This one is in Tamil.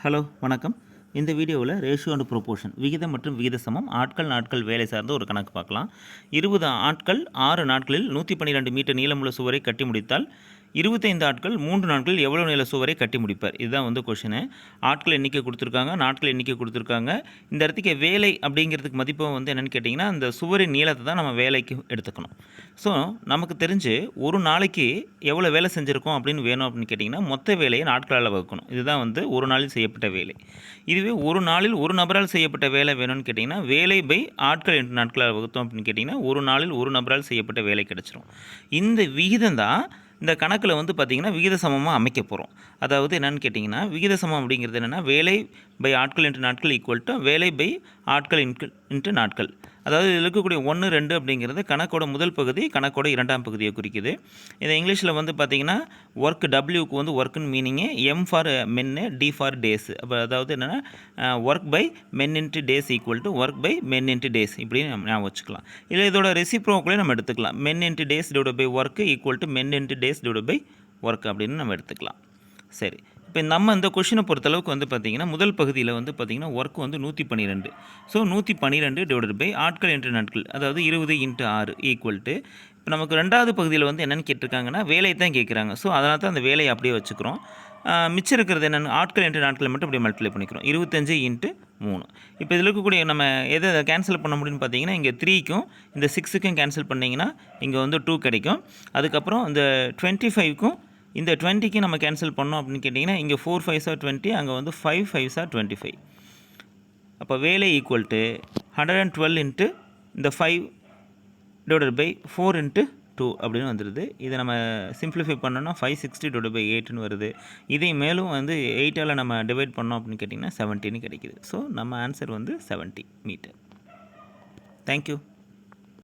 ஹலோ வணக்கம். இந்த வீடியோவில் ரேஷியோ அண்ட் ப்ரொபோஷன் விகிதம் மற்றும் விகித சமம் ஆட்கள் நாட்கள் வேலை சார்ந்த ஒரு கணக்கு பார்க்கலாம். இருபது ஆட்கள் ஆறு நாட்களில் நூற்றி பன்னிரெண்டு மீட்டர் நீளமுள்ள சுவரை கட்டி முடித்தால் இருபத்தைந்து ஆட்கள் மூன்று நாட்கள் எவ்வளோ நில சுவரை கட்டி முடிப்பார்? இதுதான் வந்து கொஷினு ஆட்கள் எண்ணிக்கை கொடுத்துருக்காங்க நாட்கள் எண்ணிக்கை கொடுத்துருக்காங்க. இந்த இடத்துக்கு வேலை அப்படிங்கிறதுக்கு மதிப்பு வந்து என்னென்னு கேட்டிங்கன்னா அந்த சுவரின் நீளத்தை தான் நம்ம வேலைக்கு எடுத்துக்கணும். ஸோ நமக்கு தெரிஞ்சு ஒரு நாளைக்கு எவ்வளோ வேலை செஞ்சுருக்கோம் அப்படின்னு வேணும் அப்படின்னு கேட்டிங்கன்னா மொத்த வேலையை நாட்களால் வகுக்கணும். இதுதான் வந்து ஒரு நாளில் செய்யப்பட்ட வேலை. இதுவே ஒரு நாளில் ஒரு நபரால் செய்யப்பட்ட வேலை வேணும்னு கேட்டிங்கன்னா வேலை பை ஆட்கள் எட்டு நாட்களால் வகுத்தோம் அப்படின்னு கேட்டிங்கன்னா ஒரு நாளில் ஒரு நபரால் செய்யப்பட்ட வேலை கிடச்சிரும். இந்த விகிதம் தான் இந்த கணக்கில் வந்து பார்த்திங்கன்னா விகித சமமாக அமைக்க போகிறோம் அதாவது என்னென்னு கேட்டிங்கன்னா விகித சமம் அப்படிங்கிறது என்னென்னா வேலை பை ஆட்கள் இன்ட்டு நாட்கள் ஈக்குவல் டு வேலை பை ஆட்கள் இன்கு இன்ட்டு நாட்கள். அதாவது இதில் இருக்கக்கூடிய ஒன்று ரெண்டு அப்படிங்கிறது கணக்கோட முதல் பகுதி கணக்கோட இரண்டாம் பகுதியை குறிக்குது. இதை இங்கிலீஷில் வந்து பார்த்திங்கன்னா ஒர்க் டபிள்யூக்கு வந்து ஒர்க்குன்னு மீனிங்கு எம் ஃபார் மென்னு டி ஃபார் டேஸ் அப்போ அதாவது என்னென்னா work by men into days equal to work by men into days இப்படின்னு நம்ம ஞாபகம் வச்சுக்கலாம். இல்லை இதோட ரெசிப்ரோக்குள்ளே நம்ம எடுத்துக்கலாம். Men into days divide by work equal to men into days divide by work அப்படின்னு நம்ம எடுத்துக்கலாம். சரி. இப்போ நம்ம இந்த கொஷினை பொறுத்தளவுக்கு வந்து பார்த்திங்கன்னா முதல் பகுதியில் வந்து பார்த்திங்கன்னா ஒர்க் வந்து நூற்றி பன்னிரெண்டு ஸோ நூற்றி பன்னிரெண்டு டிவைடட் பை ஆட்கள் இன்ட்டு நாட்கள் அதாவது இருபது இன்ட்டு ஆறு ஈக்குவல் டு இப்போ நமக்கு ரெண்டாவது பகுதியில் வந்து என்னென்னு கேட்டிருக்காங்கன்னா வேலையை தான் கேட்குறாங்க. ஸோ அதனால் தான் அந்த வேலையை அப்படியே வச்சுக்கிறோம். மிச்சம் இருக்கிறது என்னென்னு ஆட்கள் இன்ட்டு நாட்களை மட்டும் அப்படியே மல்டிப்ளை பண்ணிக்கிறோம். இருபத்தஞ்சு இன்ட்டு மூணு. இப்போ இதில் இருக்கக்கூடிய நம்ம எதை கேன்சல் பண்ண முடியும்னு பார்த்தீங்கன்னா இங்கே த்ரீக்கும் இந்த சிக்ஸுக்கும் கேன்சல் பண்ணிங்கன்னா இங்கே வந்து டூ கிடைக்கும். அதுக்கப்புறம் இந்த டுவெண்ட்டி ஃபைவ்க்கும் இந்த டுவெண்ட்டிக்கு நம்ம கேன்சல் பண்ணோம் அப்படின்னு கேட்டிங்கன்னா இங்கே ஃபோர் ஃபைவ் சார் டுவெண்ட்டி அங்கே வந்து five five sir twenty five அப்போ வேலை equal to hundred and twelve into இந்த five divided by four into two அப்படின்னு வந்துடுது இதை நம்ம சிம்பிளிஃபை பண்ணோன்னா ஃபைவ் சிக்ஸ்டி டிவைட் பை எயிட்னு வருது. இதை மேலும் வந்து எயிட்டால் நம்ம டிவைட் பண்ணோம் அப்படின்னு கேட்டிங்கன்னா செவன்ட்டின்னு கிடைக்கிது. ஸோ நம்ம ஆன்சர் வந்து செவன்ட்டி மீட்டர் தேங்க்யூ